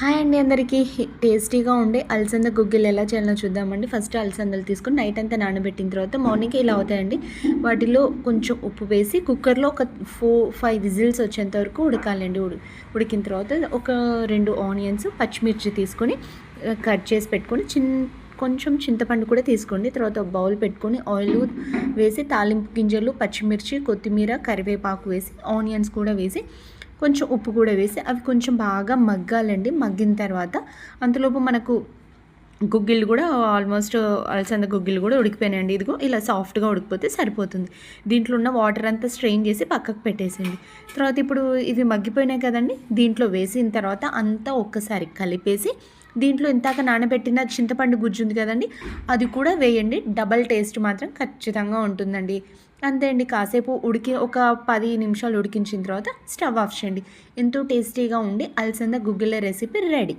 Hi అండి అందరికీ. టేస్టీగా ఉండే అలసంద గుగ్గిలు ఎలా చేయాలో చూద్దామండి. ఫస్ట్ అలసందలు తీసుకొని నైట్ అంతా నానబెట్టిన తర్వాత మార్నింగ్ ఇలా అవుతాయండి. వాటిలో కొంచెం ఉప్పు వేసి కుక్కర్లో ఒక ఫోర్ ఫైవ్ విజిల్స్ వచ్చేంత వరకు ఉడకాలండి ఉడి ఉడికిన తర్వాత ఒక రెండు ఆనియన్స్ పచ్చిమిర్చి తీసుకొని కట్ చేసి పెట్టుకొని చిన్న కొంచెం చింతపండు కూడా తీసుకోండి. తర్వాత ఒక బౌల్ పెట్టుకొని ఆయిల్ వేసి తాలింపు గింజలు పచ్చిమిర్చి కొత్తిమీర కరివేపాకు వేసి ఆనియన్స్ కూడా వేసి కొంచెం ఉప్పు కూడా వేసి అవి కొంచెం బాగా మగ్గాలండి. మగ్గిన తర్వాత అంతలోపు మనకు గుగ్గిళ్ళు కూడా ఆల్మోస్ట్ అలసంద గుగ్గిళ్ళు కూడా ఉడికిపోయినాయండి. ఇదిగో ఇలా సాఫ్ట్గా ఉడికిపోతే సరిపోతుంది. దీంట్లో ఉన్న వాటర్ అంతా స్ట్రెయిన్ చేసి పక్కకు పెట్టేసింది తర్వాత ఇప్పుడు ఇవి మగ్గిపోయినాయి కదండి. దీంట్లో వేసిన తర్వాత అంతా ఒక్కసారి కలిపేసి దీంట్లో ఇంతాక నానబెట్టిన చింతపండు గుజ్జు ఉంది కదండి అది కూడా వేయండి. డబల్ టేస్ట్ మాత్రం ఖచ్చితంగా ఉంటుందండి. అంతే అండి కాసేపు ఉడికి ఒక పది నిమిషాలు ఉడికించిన తర్వాత స్టవ్ ఆఫ్ చేయండి. ఎంతో టేస్టీగా ఉండి అలసంద గుగ్గిల రెసిపీ రెడీ.